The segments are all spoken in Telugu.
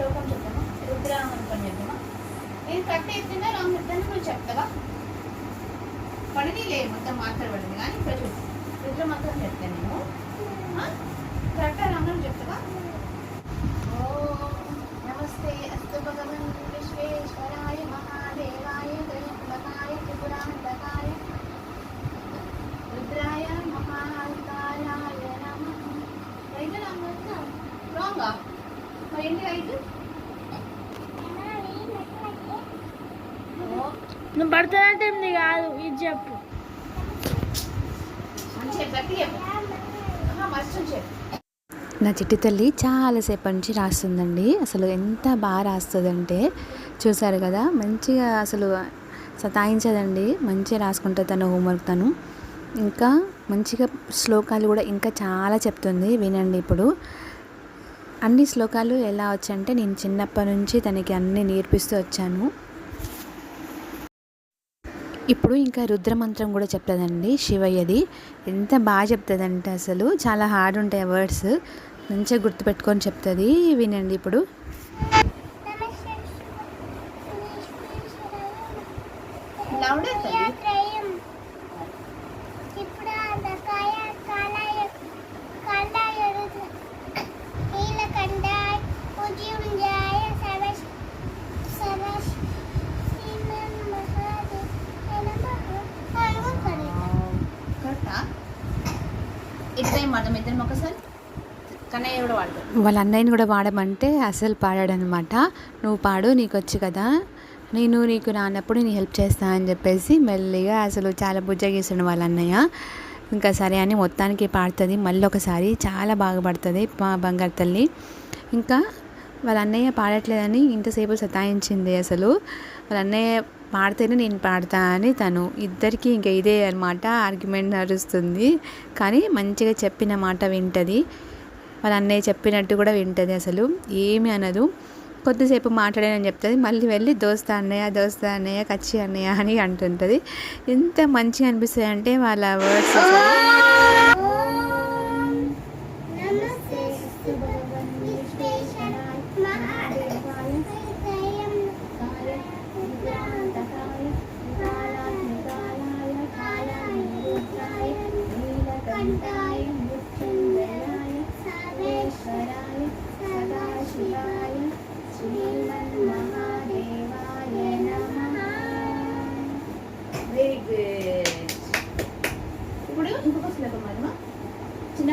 శ్లోకం చెప్తామా అనుకొని చెప్తామా ఇది కట్ ఎత్తుందా రాంగ్ చెప్తాను? నువ్వు చెప్తావా? పడింది లేదు మొత్తం మాట్లాడబడింది కానీ ఇక్కడ చూడు రుద్రమంత్రం చెప్తాను నేను. కరెక్టా రాంగ్ చెప్తావా? పడుతున్నట్టుంది కాదు ఇది చెప్పు. నా చిట్టి తల్లి చాలాసేపటి నుంచి రాస్తుందండి. అసలు ఎంత బాగా రాస్తుందంటే చూసారు కదా మంచిగా అసలు సతాయించదండి. మంచిగా రాసుకుంటుంది తన హోంవర్క్ తను. ఇంకా మంచిగా శ్లోకాలు కూడా ఇంకా చాలా చెప్తుంది వినండి ఇప్పుడు. అన్ని శ్లోకాలు ఎలా వచ్చాయంటే నేను చిన్నప్పటి నుంచి తనకి అన్నీ నేర్పిస్తూ వచ్చాను. ఇప్పుడు ఇంకా రుద్రమంత్రం కూడా చెప్తుందండి శివయ్యది. ఎంత బాగా చెప్తుందంటే అసలు. చాలా హార్డ్ ఉంటాయి వర్డ్స్ మంచిగా గుర్తుపెట్టుకొని చెప్తుంది. వినండి ఇప్పుడు. లౌడే ఇద్దరే ఇద్దరం ఒకసారి కన్నయ్య కూడా వాడతాడు వాళ్ళ అన్నయ్యని కూడా పాడమంటే అసలు పాడాడనమాట. నువ్వు పాడు నీకు వచ్చు కదా. నేను నీకు రానప్పుడు నేను హెల్ప్ చేస్తా అని చెప్పేసి మెల్లిగా అసలు చాలా బుజ్జగేసాడు వాళ్ళ అన్నయ్య. ఇంకా సరే అని మొత్తానికి పాడుతుంది. మళ్ళీ ఒకసారి చాలా బాగా పడుతుంది మా బంగారు తల్లి. ఇంకా వాళ్ళ అన్నయ్య పాడట్లేదని ఇంతసేపు సతాయించింది అసలు. వాళ్ళ అన్నయ్య పాడితేనే నేను పాడతా అని తను ఇద్దరికి ఇంకా ఇదే అనమాట ఆర్గ్యుమెంట్ నడుస్తుంది. కానీ మంచిగా చెప్పిన మాట వింటుంది. వాళ్ళ అన్నయ్య చెప్పినట్టు కూడా వింటుంది అసలు. ఏమి అనదు. కొద్దిసేపు మాట్లాడానని చెప్తుంది. మళ్ళీ వెళ్ళి దోస్తా అన్నయ్య దోస్తా అన్నయ్య కచ్చి అన్నయ్య అని అంటుంటుంది. ఎంత మంచిగా అనిపిస్తుంది అంటే వాళ్ళ వర్డ్స్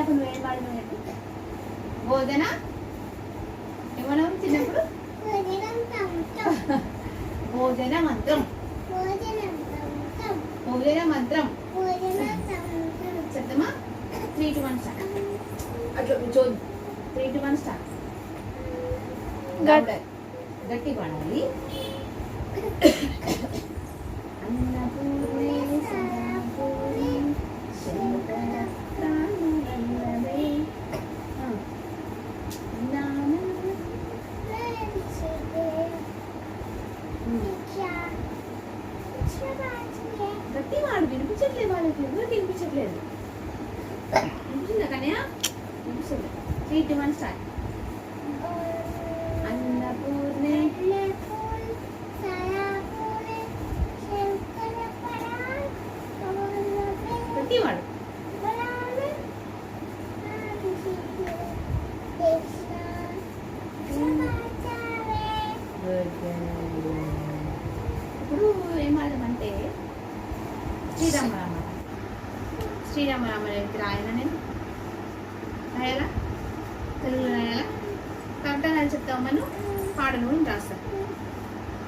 చిన్నప్పుడు నువ్వు ఏం పాడడం చెప్పు బోధన ఏమన్నావు చిన్నప్పుడు? భోజన మంత్రం. భోజన మంత్రం. చెప్తామా? త్రీ టు వన్ స్టార్ట్ అట్లా చూద్దాం త్రీ టు వన్ స్టార్ట్ గట్- గట్టి పడాలి. ఇప్పుడు ఏం ఆడమంటే శ్రీరామ రామ శ్రీరామ రామ రాయనా నేను రాయాలా? తెలుగులో రాయాలా? కరెక్ట్గా అని చెప్తావు మనం? పాడు నేను రాస్తా.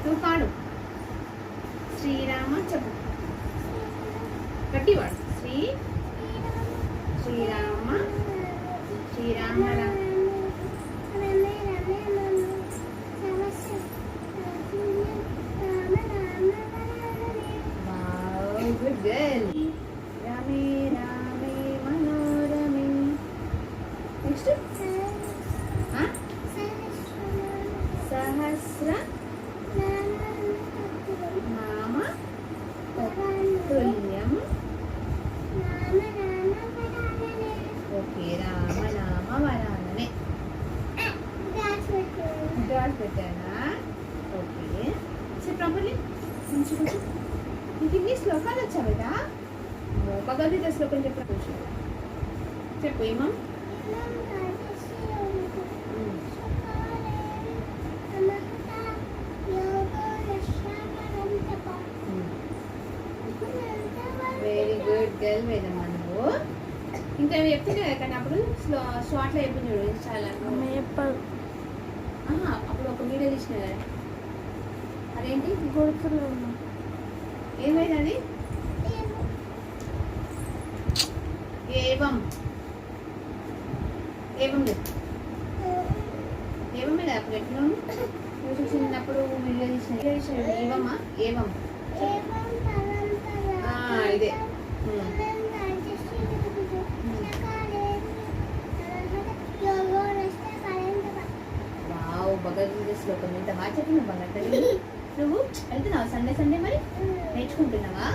నువ్వు పాడు. శ్రీరామ చెప్పు. గట్టి వాడు శ్రీ? శ్రీరామ రామ గుడ్ గర్ల్ రామే రామే మనోరమే నెక్స్ట్? సహస్ర నామ తుల్యం ఓకే రామ నామ వరాననే డ్రాస్ పెట్టానా? ఓకే. So properly. మంచిగా నీకు ఇన్ని శ్లోకాలు వచ్చావు కదా భగవద్గీత శ్లోకం చెప్పు చెప్పు ఏమం వెరీ గుడ్ గర్ల్ వేదమ్మా నువ్వు. ఇంకా చెప్తున్నా కానీ అప్పుడు స్లో షార్ట్లో చెప్పింది చూడు చాలా అప్పుడు ఒక వీడియో తీసిన కదా. అదేంటి? గుర్తులేదు. ఏమైంది అది? ఏవం. ఏవం లేదు ఏవం మీద అప్పుడు ఎట్లా నువ్వు చిన్నప్పుడు వీడియో తీసిన వీడియో తీసిన ఇదే. వావ్ భగవద్గీత శ్లోకం. ఎంత బాగా చెప్పిన భగవద్గీత. నువ్వు వెళ్తున్నావా? సండే సండే మరి? నేర్చుకుంటున్నావా?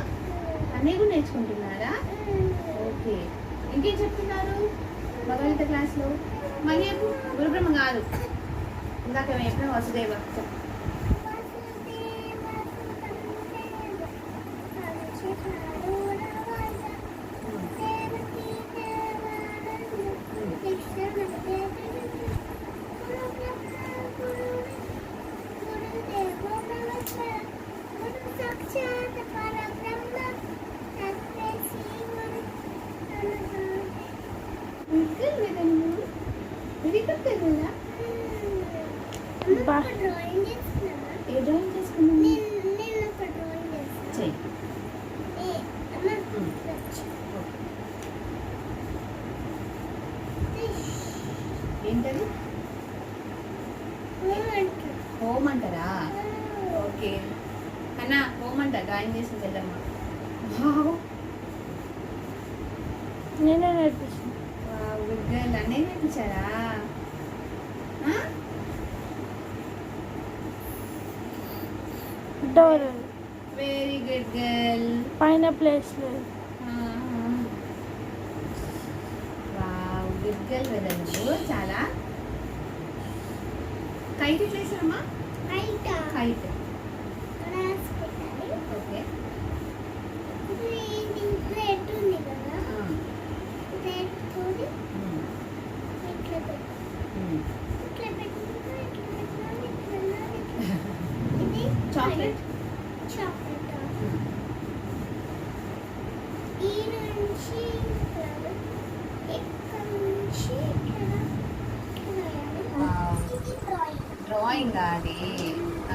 అన్నీ కూడా నేర్చుకుంటున్నారా? ఓకే. ఇంకేం చెప్తున్నారు? భగవద్గీత క్లాస్లో మరి చెప్పు గురుబ్రహ్మ కాదు ఇందాక ఏమో చెప్పిన వసుదేవ. చెప్పు. ఇంకా ఏంటది? హోమ్ అంటారా ఓకే. అన్న హోమ్ అంట డ్రాయింగ్ చేసి చెల్లమ్మ నేనే గర్ల్. అన్నయ్య నేర్పించారా? డోర్ వెరీ గుడ్ గర్ల్ పైన ప్లేస్ గుడ్ గర్ల్ నువ్వు చాలా. చేసామా బయట కైట్ గ్లాస్ పెట్టాలి. ఓకే ఇప్పుడు ఇది ప్లేట్ ఉంది కదా ప్లేట్ తోని ఇట్లా పెట్టు. ఇట్లా పెట్టినాక ఇట్లా పెట్టాలి, ఇట్లా అనాలి, ఇట్లా. ఇది చాక్లెట్ చాక్లెట్ ఈ నుంచి ఇక్కడ ఇక్కడ నుంచి ఇక్కడ ఇక్కడ వేయాలి. Wow. ఇది డ్రాయింగ్ అయిందా అది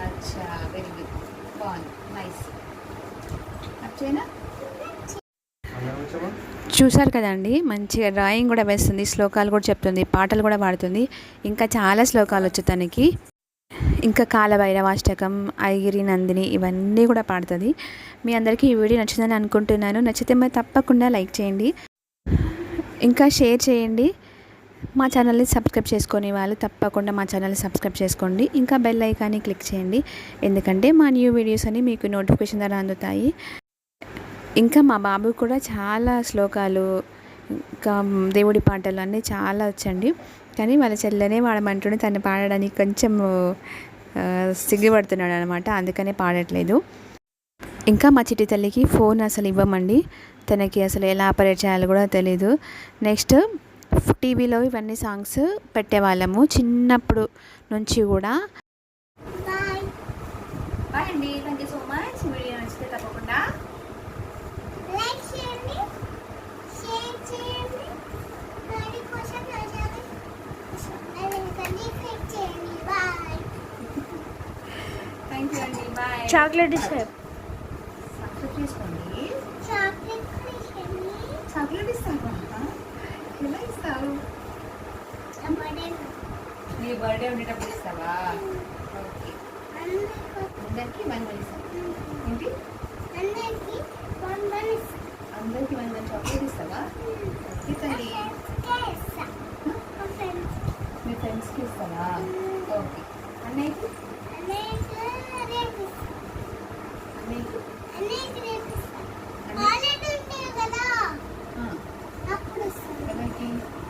అచ్చా వెరీ గుడ్ బాగుంది నైస్ అచ్చేనా చూశారు కదండి మంచిగా డ్రాయింగ్ కూడా వేస్తుంది శ్లోకాలు కూడా చెప్తుంది పాటలు కూడా పాడుతుంది. ఇంకా చాలా శ్లోకాలు వచ్చు తనకి. ఇంకా కాలభైరవాష్టకం ఐగిరి నందిని ఇవన్నీ కూడా పాడుతుంది. మీ అందరికీ ఈ వీడియో నచ్చిందని అనుకుంటున్నాను. నచ్చితే మరి తప్పకుండా లైక్ చేయండి. ఇంకా షేర్ చేయండి. మా ఛానల్ని సబ్స్క్రైబ్ చేసుకొని వాళ్ళు తప్పకుండా మా ఛానల్ని సబ్స్క్రైబ్ చేసుకోండి. ఇంకా బెల్ ఐకాన్ని క్లిక్ చేయండి. ఎందుకంటే మా న్యూ వీడియోస్ అని మీకు నోటిఫికేషన్ ద్వారా అందుతాయి. ఇంకా మా బాబు కూడా చాలా శ్లోకాలు ఇంకా దేవుడి పాటలు అన్నీ చాలా వచ్చండి. కానీ వాళ్ళ చెల్లెనే వాడమంటుండే తను పాడడానికి కొంచెం సిగ్గుపడుతున్నాడు అనమాట అందుకనే పాడట్లేదు. ఇంకా మా చిట్టి తల్లికి ఫోన్ అసలు ఇవ్వమండి. తనకి అసలు ఎలా ఆపరేట్ చేయాలో కూడా తెలీదు. నెక్స్ట్ టీవీలో ఇవన్నీ సాంగ్స్ పెట్టేవాళ్ళము చిన్నప్పుడు నుంచి కూడా. బాయ్ బాయ్ అండి. Thank you so much video నచ్చితే తప్పకుండా లైక్ చేయండి షేర్ చేయండి గడి కోసం నచ్చాలి వెనకండి క్లిక్ చేయండి. బాయ్ థ్యాంక్ యూ అండి. బాయ్ చాక్లెట్ ఇస్తే సబ్స్క్రైబ్ చేసుకోండి చాక్లెట్ చాక్లెట్ ఇస్తావా ఎలా ఇస్తావు నీ బర్త్డే ఉండేటప్పుడు ఇస్తావా? ఓకే అందరికి వన్ వన్ ఏంటి? అందరికి వన్ వన్ చాక్లెట్ ఇస్తావా? ఓకే తల్లి. మీ ఫ్రెండ్స్కి ఇస్తావా? ఓకే. అన్నయ్యకి? అన్నయ్యకి? అన్నయ్యకి 嗯。